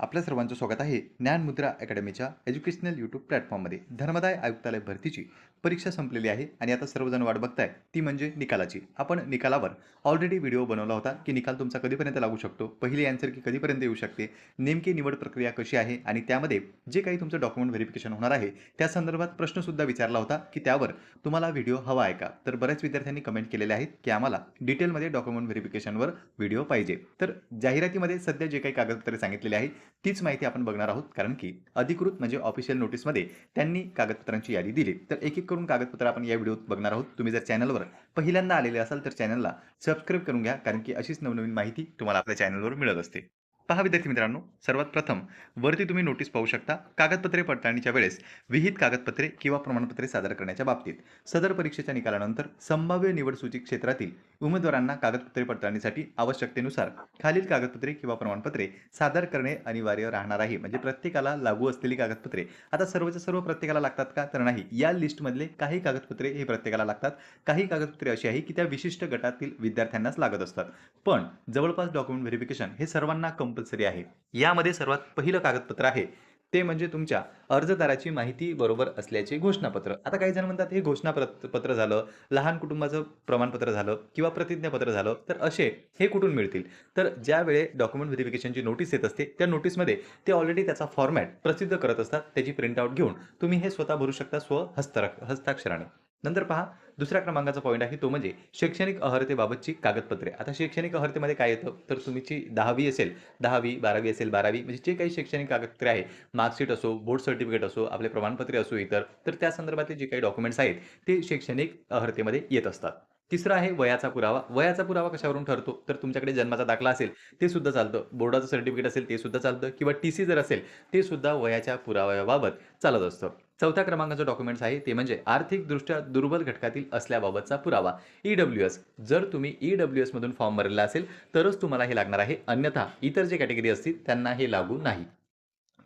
आपल्या सर्वांचं स्वागत आहे ज्ञानमुद्रा अकॅडमीच्या एज्युकेशनल यूट्यूब प्लॅटफॉर्ममध्ये. धर्मदाय आयुक्तालय भरतीची परीक्षा संपलेली आहे आणि आता सर्वजण वाट बघताय ती म्हणजे निकालाची. आपण निकालावर ऑलरेडी व्हिडिओ बनवला होता की निकाल तुमचा कधीपर्यंत लागू शकतो? पहिली अँसर की कधीपर्यंत येऊ शकते? नेमकी निवड प्रक्रिया कशी आहे? आणि त्यामध्ये जे काही तुमचं डॉक्युमेंट व्हेरिफिकेशन होणार आहे त्या संदर्भात प्रश्नसुद्धा विचारला होता की त्यावर तुम्हाला व्हिडिओ हवा आहे का? तर बऱ्याच विद्यार्थ्यांनी कमेंट केलेले आहेत की आम्हाला डिटेलमध्ये डॉक्युमेंट व्हेरिफिकेशनवर व्हिडिओ पाहिजे. तर जाहिरातीमध्ये सध्या जे काही कागदपत्रे सांगितलेले आहेत तीच माहिती आपण बघणार आहोत कारण की अधिकृत म्हणजे ऑफिशियल नोटीसमध्ये त्यांनी कागदपत्रांची यादी दिली. तर एक एक करून कागदपत्र आपण या व्हिडिओत बघणार आहोत. तुम्ही जर चॅनलवर पहिल्यांदा आलेले असाल तर चॅनलला सबस्क्राईब करून घ्या कारण की अशीच नवनवीन माहिती तुम्हाला आपल्या चॅनलवर मिळत असते. पहा विद्यार्थी मित्रांनो सर्वात प्रथम वरती तुम्ही नोटीस पाहू शकता कागदपत्रे पडताळणीच्या वेळेस विहित कागदपत्रे किंवा प्रमाणपत्रे सादर करण्याच्या बाबतीत. सदर परीक्षेच्या निकालानंतर संभाव्य निवड सूची क्षेत्रातील उमेदवारांना कागदपत्रे पडताळणीसाठी आवश्यकतेनुसार खालील कागदपत्रे किंवा प्रमाणपत्रे सादर करणे अनिवार्य राहणार आहे. म्हणजे प्रत्येकाला लागू असलेली कागदपत्रे. आता सर्वच्या सर्व प्रत्येकाला लागतात का? तर नाही. या लिस्टमधले काही कागदपत्रे हे प्रत्येकाला लागतात. काही कागदपत्रे अशी आहे की त्या विशिष्ट गटातील विद्यार्थ्यांनाच लागत असतात. पण जवळपास डॉक्युमेंट व्हेरिफिकेशन हे सर्वांना कंपल्सरी आहे. यामध्ये सर्वात पहिलं कागदपत्र आहे. ते म्हणजे तुमच्या अर्जदाराची माहिती बरोबर असल्याचे घोषणापत्र. आता काही जण म्हणतात हे घोषणापत्र पत्र झालं लहान कुटुंबाचं प्रमाणपत्र झालं किंवा प्रतिज्ञापत्र झालं तर असे हे कुठून मिळतील? तर ज्या वेळे डॉक्युमेंट व्हेरिफिकेशनची नोटीस येत असते त्या नोटीसमध्ये ते ऑलरेडी त्याचा फॉर्मॅट प्रसिद्ध करत असतात त्याची प्रिंटआउट घेऊन. तुम्ही हे स्वतः भरू शकता स्व हस्ताक्षराने नंतर पहा दुसऱ्या क्रमांकाचा पॉईंट आहे तो म्हणजे शैक्षणिक अहर्तेबाबतची कागदपत्रे. आता शैक्षणिक अहर्तेमध्ये काय येतं? तर तुमची दहावी असेल दहावी बारावी असेल बारावी म्हणजे जे काही शैक्षणिक कागदपत्रे आहे मार्कशीट असो बोर्ड सर्टिफिकेट असो आपले प्रमाणपत्रे असो इतर तर त्या संदर्भातले जे काही डॉक्युमेंट्स आहेत ते शैक्षणिक अहर्तेमध्ये येत असतात. तिसरं आहे वयाचा पुरावा. वयाचा पुरावा कशावरून ठरतो? तर तुमच्याकडे जन्माचा दाखला असेल ते सुद्धा चालतं. बोर्डाचं सर्टिफिकेट असेल ते सुद्धा चालतं. किंवा टी सी जर असेल ते सुद्धा वयाच्या पुराव्याबाबत चालत असतं. चौथ्या क्रमांकाचं डॉक्युमेंट्स आहे ते म्हणजे आर्थिकदृष्ट्या दुर्बल घटकातील असल्याबाबतचा पुरावा. ई डब्ल्यू एस जर तुम्ही ई डब्ल्यू एसमधून फॉर्म भरलेला असेल तरच तुम्हाला हे लागणार आहे. अन्यथा इतर जे कॅटेगरी असतील त्यांना हे लागू नाही.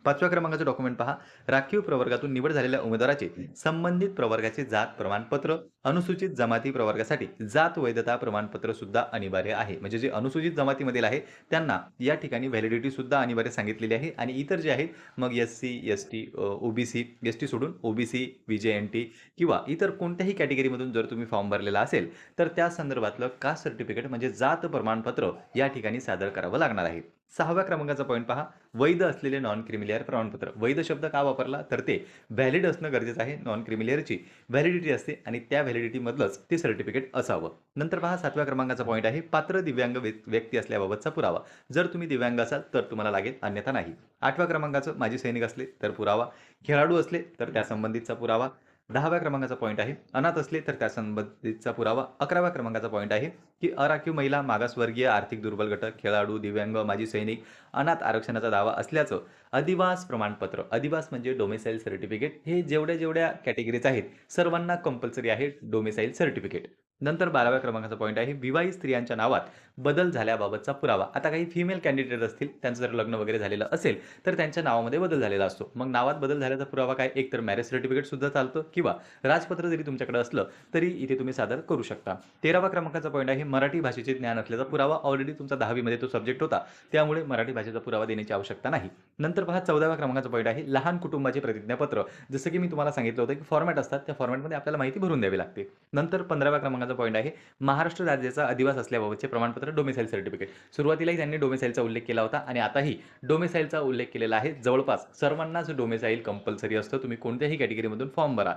पाचव्या क्रमांकाचं डॉक्युमेंट पहा. राखीव प्रवर्गातून निवड झालेल्या उमेदवाराचे संबंधित प्रवर्गाचे जात प्रमाणपत्र अनुसूचित जमाती प्रवर्गासाठी जात वैधता प्रमाणपत्र सुद्धा अनिवार्य आहे. म्हणजे जे अनुसूचित जमातीमधील आहे त्यांना या ठिकाणी व्हॅलिडिटी सुद्धा अनिवार्य सांगितलेली आहे. आणि इतर जे आहेत मग S C S T OBC S T सोडून ओबीसी बी एन टी किंवा इतर कोणत्याही कॅटेगरीमधून जर तुम्ही फॉर्म भरलेला असेल तर त्या संदर्भातलं कास्ट सर्टिफिकेट म्हणजे जात प्रमाणपत्र या ठिकाणी सादर करावं लागणार आहे. सहाव्या क्रमांकाचा पॉईंट पहा. वैध असलेले नॉन क्रिमिलेअर प्रमाणपत्र. वैध शब्द का वापरला? तर ते व्हॅलिड असणं गरजेचं आहे नॉन क्रिमिलेअरची व्हॅलिडिटी असते आणि त्या व्हॅलिडिटीमधलंच ते सर्टिफिकेट असावं. नंतर पहा सातव्या क्रमांकाचा पॉईंट आहे. पात्र दिव्यांग व्यक्ती असल्याबाबतचा पुरावा. जर तुम्ही दिव्यांग असाल तर तुम्हाला लागेल अन्यथा नाही. आठव्या क्रमांकाचं माजी सैनिक असले तर पुरावा. खेळाडू असले तर त्यासंबंधीचा पुरावा. दहाव्या क्रमांकाचा पॉईंट आहे. अनाथ असले तर त्या संबंधितचा पुरावा. अकराव्या क्रमांकाचा पॉईंट आहे की अराखीव महिला मागासवर्गीय आर्थिक दुर्बल घटक खेळाडू दिव्यांग माजी सैनिक अनाथ आरक्षणाचा दावा असल्याचं अधिवास प्रमाणपत्र अधिवास म्हणजे डोमिसाईल सर्टिफिकेट हे जेवढ्या जेवढ्या कॅटेगरीज आहेत सर्वांना कंपल्सरी आहे डोमेसाईल सर्टिफिकेट नंतर बाराव्या क्रमांकाचा पॉईंट आहे विवाहित स्त्रियांच्या नावात बदल झाल्याबाबतचा पुरावा. आता काही फिमेल कॅन्डिडेट असतील त्यांचं जर लग्न वगैरे झालेलं असेल तर त्यांच्या नावामध्ये बदल झालेला असतो. मग नावात बदल झाल्याचा पुरावा काय? एक तर मॅरेज सर्टिफिकेट सुद्धा चालतं किंवा राजपत्र जरी तुमच्याकडे असलं तरी इथे तुम्ही सादर करू शकता. तेरावा क्रमांकाचा पॉईंट आहे मराठी भाषेचे ज्ञान असल्याचा पुरावा. ऑलरेडी तुमचा दहावीमध्ये तो सब्जेक्ट होता. त्यामुळे मराठी भाषेचा पुरावा देण्याची आवश्यकता नाही. नंतर पहा चौदाव्या क्रमांकाचा पॉईंट आहे लहान कुटुंबाचे प्रतिज्ञापत्र. जसं की मी तुम्हाला सांगितलं होतं की फॉर्मॅट असतात त्या फॉर्मॅटमध्ये आपल्याला माहिती भरून द्यावी लागते. नंतर पंधराव्या क्रमांकाचा पॉईंट आहे महाराष्ट्र राज्याचा अधिवास असल्याबाबतचे प्रमाणपत्र डोमेसाईल सर्टिफिकेट सुरुवातीलाही त्यांनी डोमेसाईलचा उल्लेख केला होता आणि आताही डोमेसाईलचा उल्लेख केलेला आहे. जवळपास सर्वांनाच डोमेसाईल कंपल्सरी असतं. तुम्ही कोणत्याही कॅटेगरीमधून फॉर्म भरा.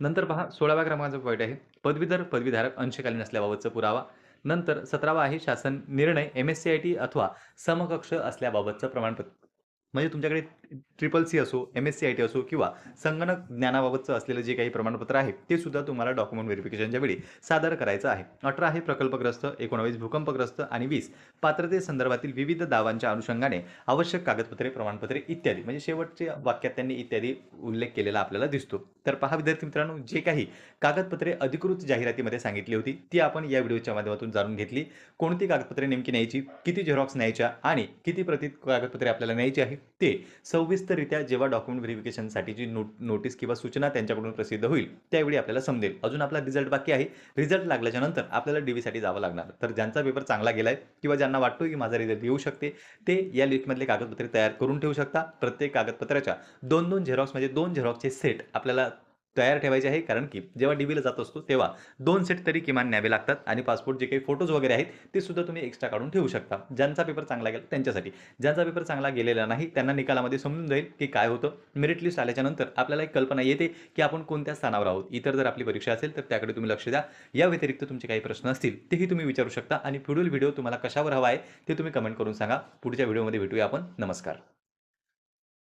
नंतर पहा सोळाव्या क्रमांकाचा पॉईंट आहे. पदवीधर पदवीधारक अंशकालीन असल्याबाबतचा पुरावा. नंतर सतरावा आहे शासन निर्णय M S C I T अथवा समकक्ष असल्याबाबतचं प्रमाणपत्र. म्हणजे तुमच्याकडे ट्रिपल सी असो M S C I T असो किंवा संगणक ज्ञानाबाबतचं असलेलं जे काही प्रमाणपत्र आहे ते सुद्धा तुम्हाला डॉक्युमेंट व्हेरिफिकेशनच्या वेळी सादर करायचं आहे. अठरा आहे प्रकल्पग्रस्त एकोणावीस भूकंपग्रस्त आणि वीस पात्रते संदर्भातील विविध दावांच्या अनुषंगाने आवश्यक कागदपत्रे प्रमाणपत्रे इत्यादी. म्हणजे शेवटच्या वाक्यात त्यांनी इत्यादी उल्लेख केलेला आपल्याला दिसतो. तर पहा विद्यार्थी मित्रांनो जे काही कागदपत्रे अधिकृत जाहिरातीमध्ये सांगितली होती ती आपण या व्हिडिओच्या माध्यमातून जाणून घेतली. कोणती कागदपत्रे नेमकी न्यायची किती झेरॉक्स न्यायच्या आणि किती प्रति कागदपत्रे आपल्याला न्यायची आहे ते सौ सविस्तररित्या जेव्हा डॉक्युमेंट व्हेरिफिकेशनसाठीची नोट नोटीस किंवा सूचना त्यांच्याकडून प्रसिद्ध होईल त्यावेळी आपल्याला समजेल. अजून आपला रिझल्ट बाकी आहे. रिझल्ट लागल्याच्या नंतर आपल्याला डी व्हीसाठी जावं लागणार. तर ज्यांचा पेपर चांगला गेला आहे किंवा ज्यांना वाटतो की माझा रिझल्ट येऊ शकते ते या लिस्टमधले कागदपत्रे तयार करून ठेवू शकता. प्रत्येक कागदपत्राच्या दोन दोन झेरॉक्स म्हणजे दोन झेरॉक्सचे सेट आपल्याला तयार ठेवायचे आहे. कारण की जेव्हा डी जात असतो तेव्हा दोन सेट तरी किमान न्यावे लागतात आणि पासपोर्ट जे काही फोटोज वगैरे आहेत ते सुद्धा तुम्ही एक्स्ट्रा काढून ठेवू शकता. ज्यांचा पेपर चांगला गेला त्यांच्यासाठी. ज्यांचा पेपर चांगला गेलेला नाही त्यांना निकालामध्ये समजून जाईल की काय होतं. मेरिट लिस्ट आल्याच्यानंतर आपल्याला एक कल्पना येते की आपण कोणत्या स्थानावर आहोत. इतर जर आपली परीक्षा असेल तर त्याकडे तुम्ही लक्ष द्या. या व्यतिरिक्त तुमचे काही प्रश्न असतील तेही तुम्ही विचारू शकता. आणि पुढील व्हिडिओ तुम्हाला कशावर हवा आहे ते तुम्ही कमेंट करून सांगा. पुढच्या व्हिडिओमध्ये भेटूया आपण. नमस्कार.